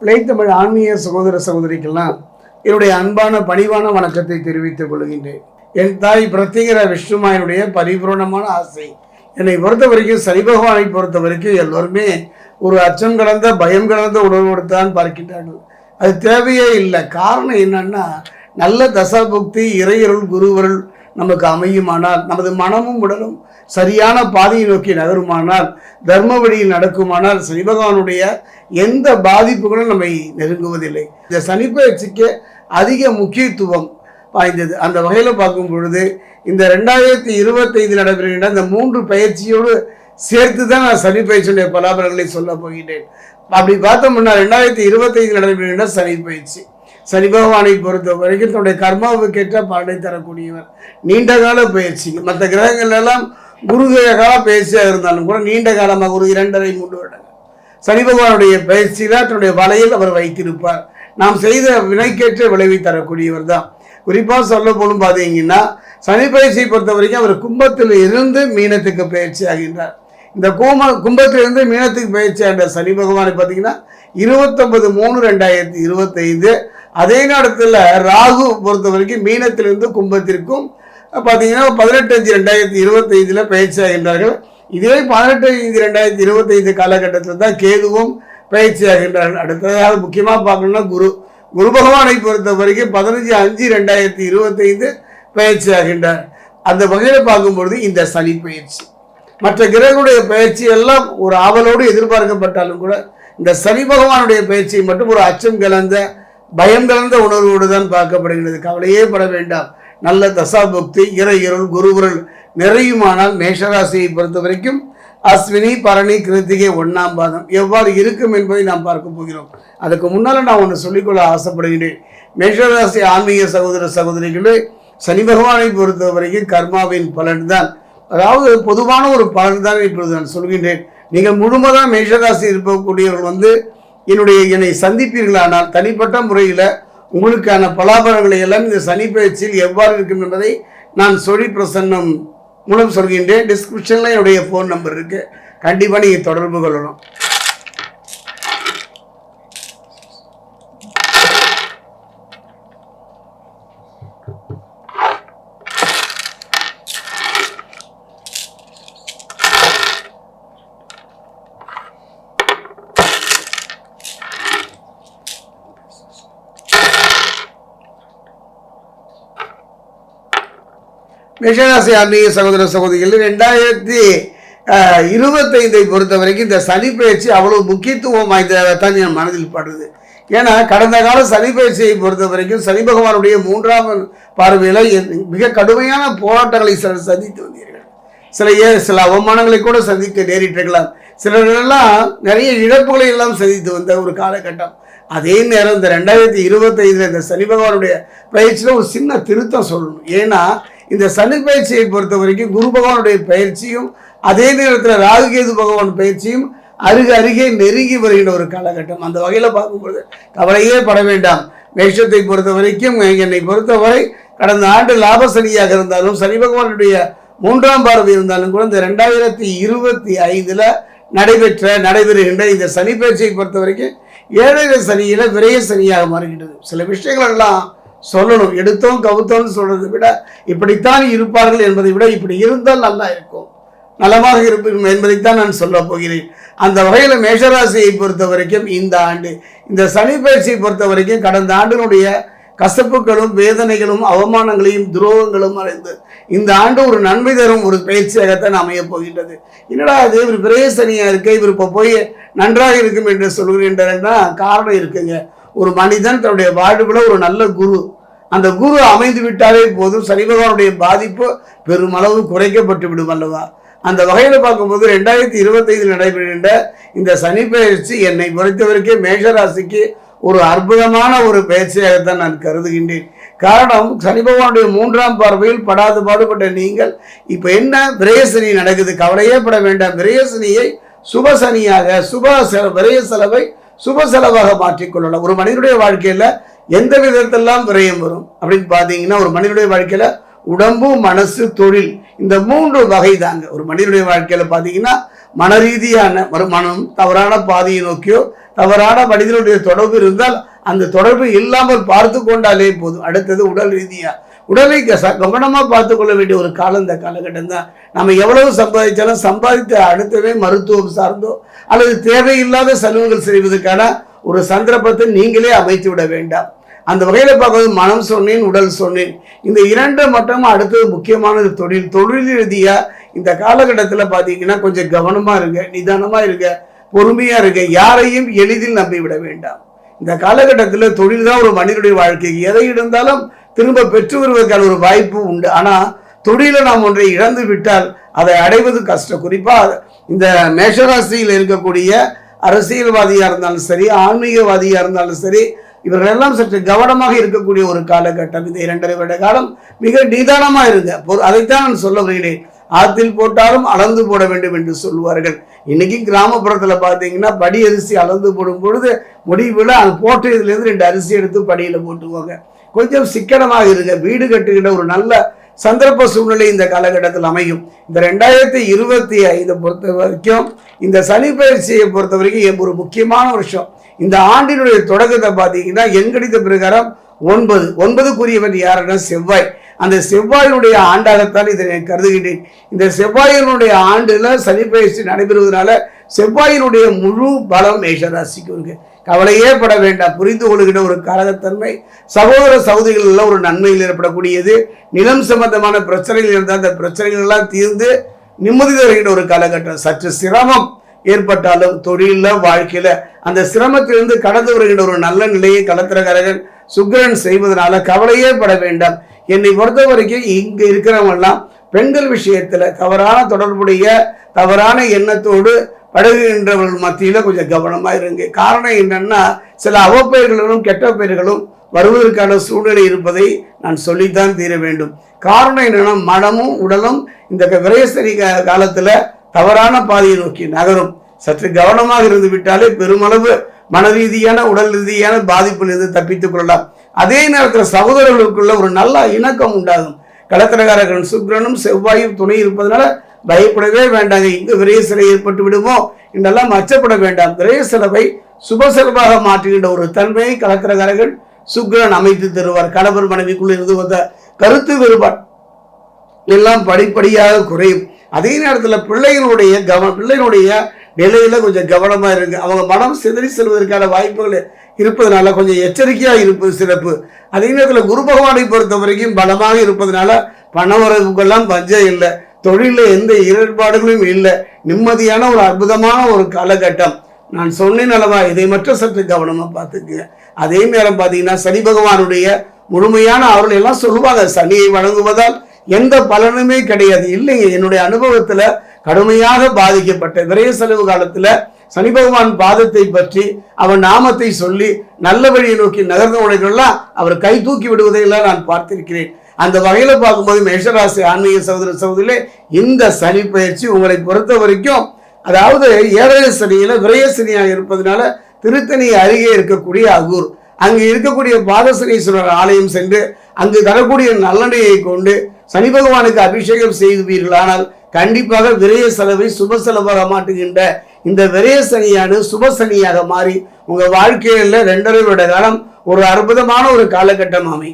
பிழைத்தமிழ் ஆன்மீக சகோதர சகோதரிக்கெல்லாம் என்னுடைய அன்பான பணிவான வணக்கத்தை தெரிவித்துக் கொள்கின்றேன். என் தாய் பிரத்திகர விஷ்ணுமாயனுடைய பரிபூர்ணமான ஆசை. என்னை பொறுத்த வரைக்கும் சனி பகவானை பொறுத்த வரைக்கும் எல்லோருமே ஒரு அச்சம் கலந்த பயம் கலந்த உணர்வோடு தான் பார்க்கின்றார்கள். அது தேவையே இல்லை. காரணம் என்னன்னா நல்ல தசாபுக்தி இறையருள் குருவருள் நமக்கு அமையுமானால் நமது மனமும் உடலும் சரியான பாதையை நோக்கி நகருமானால் தர்ம வழியில் நடக்குமானால் சனி பகவானுடைய எந்த பாதிப்புகளும் நம்மை நெருங்குவதில்லை. இந்த சனி பயிற்சிக்கு அதிக முக்கியத்துவம் வாய்ந்தது. அந்த வகையில் பார்க்கும் பொழுது இந்த ரெண்டாயிரத்தி இருபத்தைந்து நடைபெறுகின்ற இந்த மூன்று பயிற்சியோடு சேர்த்து தான் நான் சனி பயிற்சியுடைய பலாபலங்களை சொல்ல போகின்றேன். அப்படி பார்த்தோம்னா ரெண்டாயிரத்தி இருபத்தைந்து நடைபெறுகின்ற சனி பயிற்சி. சனி பகவானை பொறுத்த வரைக்கும் தன்னுடைய கர்மாவுக்கு ஏற்ற பலனை தரக்கூடியவர். நீண்ட கால பயிற்சி. மற்ற கிரகங்கள் எல்லாம் கால பயிற்சியாக இருந்தாலும் கூட நீண்ட காலமாக ஒரு இரண்டரை மூன்று வருடங்கள். சனி பகவானுடைய பயிற்சியில் தன்னுடைய வலையில் அவர் வைத்திருப்பார். நாம் செய்த வினைக்கேற்ற விளைவை தரக்கூடியவர் தான். குறிப்பாக சொல்ல போகணும் பார்த்தீங்கன்னா சனி பயிற்சியை பொறுத்த வரைக்கும் அவர் கும்பத்தில் இருந்து மீனத்துக்கு பயிற்சி ஆகின்றார். இந்த கூம கும்பத்திலிருந்து மீனத்துக்கு பயிற்சி ஆகின்ற சனி பகவானை பார்த்தீங்கன்னா இருபத்தொன்பது மூணு ரெண்டாயிரத்தி இருபத்தைந்து அதே நேரத்தில் ராகு பொறுத்த வரைக்கும் மீனத்திலிருந்து கும்பத்திற்கும் பார்த்தீங்கன்னா பதினெட்டு அஞ்சு ரெண்டாயிரத்தி இருபத்தைந்தில் பயிற்சி ஆகின்றார்கள். இதுவே பதினெட்டு ஐந்து ரெண்டாயிரத்தி இருபத்தைந்து காலகட்டத்தில் தான் கேதுவும் பயிற்சி ஆகின்றார்கள். அடுத்ததாக முக்கியமாக பார்க்கணும்னா குரு. குரு பகவானை பொறுத்த வரைக்கும் பதினஞ்சு அஞ்சு ரெண்டாயிரத்தி இருபத்தைந்து பயிற்சி ஆகின்றார். அந்த வகையில் பார்க்கும்பொழுது இந்த சனி பயிற்சி. மற்ற கிரகங்களுடைய பயிற்சி எல்லாம் ஒரு ஆவலோடு எதிர்பார்க்கப்பட்டாலும் கூட இந்த சனி பகவானுடைய பயிற்சியை மட்டும் ஒரு அச்சம் கலந்த பயம் கலந்த உணர்வோடு தான் பார்க்கப்படுகிறது. கவலையே பட வேண்டாம். நல்ல தசாபக்தி இறை இருள் குருவுரல் நிறையுமானால் மேஷராசியை பொறுத்த வரைக்கும் அஸ்வினி பரணி கிருத்திகை ஒன்னாம் பாதம் எவ்வாறு இருக்கும் என்பதை நாம் பார்க்க போகிறோம். அதுக்கு முன்னால் நான் ஒன்று சொல்லிக்கொள்ள ஆசைப்படுகிறேன் மேஷராசி ஆன்மீக சகோதர சகோதரிகளே சனி பகவானை பொறுத்த வரைக்கும் கர்மாவின் பலன் தான் அதாவது பொதுவான ஒரு பலன் தான் இப்பொழுது நான் சொல்கின்றேன். நீங்கள் முழுமதாக மேஷராசி இருக்கக்கூடியவர்கள் வந்து என்னுடைய என்னை சந்திப்பீர்களானால் தனிப்பட்ட முறையில் உங்களுக்கான பலாபலங்களை எல்லாம் இந்த சனி பயிற்சியில் எவ்வாறு இருக்கும் என்பதை நான் சொழி பிரசன்னம் மூலம் சொல்கின்றேன். டிஸ்கிரிப்ஷனில் என்னுடைய ஃபோன் நம்பர் இருக்குது கண்டிப்பாக நீங்கள் தொடர்பு கொள்ளணும். மேஷராசி ஆன்மீக சகோதர சகோதரிகள் ரெண்டாயிரத்தி இருபத்தைந்தை பொறுத்த வரைக்கும் இந்த சனி பயிற்சி அவ்வளவு முக்கியத்துவம் வாய்ந்ததான் என் மனதில் படுது. ஏன்னா கடந்த கால சனி பயிற்சியை பொறுத்த வரைக்கும் சனி பகவானுடைய மூன்றாம் பார்வையில் என் மிக கடுமையான போராட்டங்களை சிலர் சந்தித்து வந்தீர்கள். சில ஏ சில அவமானங்களை கூட சந்திக்க நேரிட்டிருக்கலாம் சிலரெல்லாம் நிறைய இழப்புகளை எல்லாம் சந்தித்து வந்த ஒரு காலகட்டம். அதே நேரம் இந்த ரெண்டாயிரத்தி இருபத்தைந்தில் இந்த சனி பகவானுடைய பயிற்சியில் ஒரு சின்ன திருத்தம் சொல்லணும். ஏன்னா இந்த சனி பயிற்சியை பொறுத்த வரைக்கும் குரு பகவானுடைய பயிற்சியும் அதே நேரத்தில் ராகுகேது பகவான் பயிற்சியும் அருகு அருகே நெருங்கி வருகின்ற ஒரு காலகட்டம். அந்த வகையில் பார்க்கும்பொழுது கவலையே பட வேண்டாம். மேஷத்தை பொறுத்த வரைக்கும் என்னை பொறுத்தவரை கடந்த ஆண்டு லாப சனியாக இருந்தாலும் சனி பகவானுடைய மூன்றாம் பார்வை இருந்தாலும் கூட இந்த ரெண்டாயிரத்தி இருபத்தி ஐந்தில் நடைபெற்ற நடைபெறுகின்ற இந்த சனி பயிற்சியை பொறுத்த வரைக்கும் ஏழரை சனியில் விரைய சனியாக மாறுகின்றது. சில விஷயங்கள் எல்லாம் சொல்லணும். எடுத்தோம் கவுத்தோம்னு சொல்கிறத விட இப்படித்தான் இருப்பார்கள் என்பதை விட இப்படி இருந்தால் நல்லா இருக்கும். நலமாக இருக்கும் என்பதைத்தான் நான் சொல்ல போகிறேன். அந்த வகையில் மேஷராசியை பொறுத்த வரைக்கும் இந்த ஆண்டு இந்த சனி பயிற்சியை பொறுத்த வரைக்கும் கடந்த ஆண்டினுடைய கசப்புகளும் வேதனைகளும் அவமானங்களையும் துரோகங்களும் அடைந்து இந்த ஆண்டு ஒரு நன்மை தரும் ஒரு பயிற்சியாகத்தான் அமையப் போகின்றது. என்னடா அது இவர் பிரேசனியாக இருக்கு இவர் இப்போ போய் நன்றாக இருக்கும் என்று சொல்கிறேன் காரணம் இருக்குங்க. ஒரு மனிதன் தன்னுடைய வாழ்வில் ஒரு நல்ல குரு அந்த குரு அமைந்து விட்டாலே போதும். சனி பகவானுடைய பாதிப்பு பெருமளவு குறைக்கப்பட்டு விடும் அல்லவா? அந்த வகையில் பார்க்கும்போது ரெண்டாயிரத்தி இருபத்தைந்தில் நடைபெறுகின்ற இந்த சனி பயிற்சி என்னை பொறுத்தவரைக்கும் மேஷராசிக்கு ஒரு அற்புதமான ஒரு பயிற்சியாகத்தான் நான் கருதுகின்றேன். காரணம் சனி பகவானுடைய மூன்றாம் பார்வையில் படாது பாடுபட்ட நீங்கள் இப்போ என்ன விரயசனி நடக்குது? கவலையே பட வேண்டாம். விரயசனியை சுப சனியாக சுப செ- விரய செலவை சுப செலவாக மாற்றிக்கொள்ளலாம் ஒரு மனிதனுடைய வாழ்க்கையில் எந்த விதத்தெல்லாம் விரயம் வரும்? அப்படின்னு பார்த்தீங்கன்னா ஒரு மனிதனுடைய வாழ்க்கையில் உடம்பு மனசு தொழில் இந்த மூன்று வகை தாங்க. ஒரு மனிதனுடைய வாழ்க்கையில் பார்த்தீங்கன்னா மன ரீதியான மனம் தவறான பாதையை நோக்கியோ தவறான மனிதனுடைய தொடர்பு இருந்தால் அந்த தொடர்பு இல்லாமல் பார்த்து கொண்டாலே போதும். அடுத்தது உடல் ரீதியாக உடலை கவனமாக பார்த்துக்கொள்ள வேண்டிய ஒரு காலம் இந்த காலகட்டம் தான். நம்ம எவ்வளவு சம்பாதிச்சாலும் சம்பாதித்த அடுத்தவே மருத்துவம் சார்ந்தோ அல்லது தேவையில்லாத செலவுகள் செய்வதற்கான ஒரு சந்தர்ப்பத்தை நீங்களே அமைத்து விட வேண்டாம். அந்த வகையில் பார்க்கும்போது மனம் சொன்னேன் உடல் சொன்னேன். இந்த இரண்டு மட்டும் அடுத்தது முக்கியமானது தொழில். தொழில் ரீதியாக இந்த காலகட்டத்தில் பார்த்தீங்கன்னா கொஞ்சம் கவனமாக இருங்க நிதானமாக இருங்க பொறுமையாக இருங்க. யாரையும் எளிதில் நம்பி விட வேண்டாம். இந்த காலகட்டத்தில் தொழில் தான் ஒரு மனிதனுடைய வாழ்க்கை. எதை இருந்தாலும் திரும்ப பெற்று வருவதற்கான ஒரு வாய்ப்பு உண்டு. ஆனால் தொழில நாம் ஒன்றை இழந்து விட்டால் அதை அடைவது கஷ்டம். குறிப்பாக இந்த மேஷராசியில் இருக்கக்கூடிய அரசியல்வாதியாக இருந்தாலும் சரி ஆன்மீகவாதியாக இருந்தாலும் சரி இவர்களெல்லாம் சற்று கவனமாக இருக்கக்கூடிய ஒரு காலகட்டம். இந்த இரண்டரை வருட காலம் மிக நிதானமாக இருங்க. அதைத்தான் நான் சொல்ல வருகிறேன். ஆத்தில் போட்டாலும் அளந்து போட வேண்டும் என்று சொல்வார்கள் இன்னைக்கு கிராமப்புறத்தில் பார்த்தீங்கன்னா படி அரிசி அளந்து போடும் பொழுது முடிவில் அது போட்டதுலேருந்து ரெண்டு அரிசி எடுத்து படியில் போட்டுவாங்க கொஞ்சம் சிக்கனமாக இருங்க. வீடு கட்டுகின்ற ஒரு நல்ல சந்தர்ப்ப சூழ்நிலை இந்த காலகட்டத்தில் அமையும். இந்த ரெண்டாயிரத்தி இருபத்தி ஐந்து பொறுத்த வரைக்கும் இந்த சனி பயிற்சியை பொறுத்த வரைக்கும் ஒரு முக்கியமான வருஷம். இந்த ஆண்டினுடைய தொடக்கத்தை பார்த்தீங்கன்னா எங்கடித்த பிரகாரம் ஒன்பது. ஒன்பதுக்குரியவன் யாருன்னா செவ்வாய். அந்த செவ்வாயினுடைய ஆண்டாகத்தான் இதை நான் கருதுகின்றேன். இந்த செவ்வாயினுடைய ஆண்டில் சனி பயிற்சி நடைபெறுவதனால செவ்வாயினுடைய முழு பலம் மேஷராசிக்கு இருக்குது கவலையே பட வேண்டாம். புரிந்து கொள்கிற ஒரு காரகத்தன்மை. சகோதர சகோதரிகள் ஒரு நன்மையில் ஏற்படக்கூடியது. நிலம் சம்பந்தமான பிரச்சனைகள் இருந்தால் அந்த பிரச்சனைகள் எல்லாம் தீர்ந்து நிம்மதி தருகின்ற ஒரு காலகட்டம். சற்று சிரமம் ஏற்பட்டாலும் தொழிலில் வாழ்க்கையில் அந்த சிரமத்திலிருந்து கடந்து வருகின்ற ஒரு நல்ல நிலையை களத்திரகாரகன் சுக்கிரன் செய்வதனால கவலையே பட வேண்டாம். என்னை பொறுத்த வரைக்கும் இங்கே இருக்கிறவங்கெல்லாம் பெண்கள் விஷயத்தில் தவறான தொடர்புடைய தவறான எண்ணத்தோடு பழகுகின்றவர்கள் மத்தியில் கொஞ்சம் கவனமாக இருங்க. காரணம் என்னன்னா சில அவப்பெயர்களும் கெட்ட பெயர்களும் வருவதற்கான சூழ்நிலை இருப்பதை நான் சொல்லித்தான் தீர வேண்டும். காரணம் என்னென்னா மனமும் உடலும் இந்த விரயசரி காலத்தில் தவறான பாதையை நோக்கி நகரும். சற்று கவனமாக இருந்து விட்டாலே பெருமளவு மன ரீதியான உடல் ரீதியான பாதிப்பிலிருந்து தப்பித்துக் கொள்ளலாம். அதே நேரத்தில் சகோதரர்களுக்குள்ள ஒரு நல்ல இணக்கம் உண்டாகும். கடத்திரகாரகன் சுக்கிரனும் செவ்வாயும் துணை இருப்பதனால பயப்படவே வேண்டாங்க. இங்கு விரைய சிலை ஏற்பட்டு விடுமோ? என்றெல்லாம் அச்சப்பட வேண்டாம். விரைய செலவை சுப செலவாக மாற்றுகின்ற ஒரு தன்மையை கலத்திரகாரகன் சுக்ரன் அமைத்து தருவார். கணவர் மனைவிக்குள் இருந்து வந்த கருத்து வேறுபாடு எல்லாம் படிப்படியாக குறையும். அதே நேரத்தில் பிள்ளைகளுடைய கவன பிள்ளைகளுடைய நிலையில கொஞ்சம் கவனமா இருங்க. அவங்க மனம் சிதறி செல்வதற்கான வாய்ப்புகள் இருப்பதனால கொஞ்சம் எச்சரிக்கையாக இருப்பது சிறப்பு. அதே நேரத்தில் குரு பகவானை பொறுத்த வரைக்கும் பலமாக இருப்பதனால பண பஞ்சம் இல்லை. தொழிலில் எந்த இடர்பாடுகளும் இல்லை. நிம்மதியான ஒரு அற்புதமான ஒரு காலகட்டம். நான் சொன்னேன் அல்லவா இதை மட்டும் சற்று கவனமாக பார்த்துக்குங்க. அதே நேரம் பார்த்தீங்கன்னா சனி பகவானுடைய முழுமையான அவர்கள் எல்லாம் சொல்லுவாங்க. சனியை வழங்குவதால் எந்த பலனுமே கிடையாது. இல்லைங்க என்னுடைய அனுபவத்தில் கடுமையாக பாதிக்கப்பட்ட விரைய செலவு காலத்தில் சனி பகவான் பாதத்தை பற்றி அவன் நாமத்தை சொல்லி நல்ல வழியை நோக்கி நகர்ந்தவனைகள்லாம் அவர் கை தூக்கி விடுவதையெல்லாம் நான் பார்த்திருக்கிறேன். அந்த வகையில் பார்க்கும்போது மேஷராசி ஆன்மீக சகோதர சகோதரிலே இந்த சனி பயிற்சி உங்களை பொறுத்த வரைக்கும் அதாவது ஏழரை சனியில் விரைய சனியாக இருப்பதனால திருத்தணி அருகே இருக்கக்கூடிய அகூர். அங்கு இருக்கக்கூடிய பாதசனீஸ்வரர் ஆலயம் சென்று அங்கு தரக்கூடிய நல்லெண்ணெயை கொண்டு சனி பகவானுக்கு அபிஷேகம் செய்துவீர்களானால் கண்டிப்பாக விரய செலவை சுப செலவாக மாட்டுகின்ற இந்த விரைய சனியானது சுப சனியாக மாறி உங்கள் வாழ்க்கையில் ரெண்டரை வருட காலம் ஒரு அற்புதமான ஒரு காலகட்டம் அமை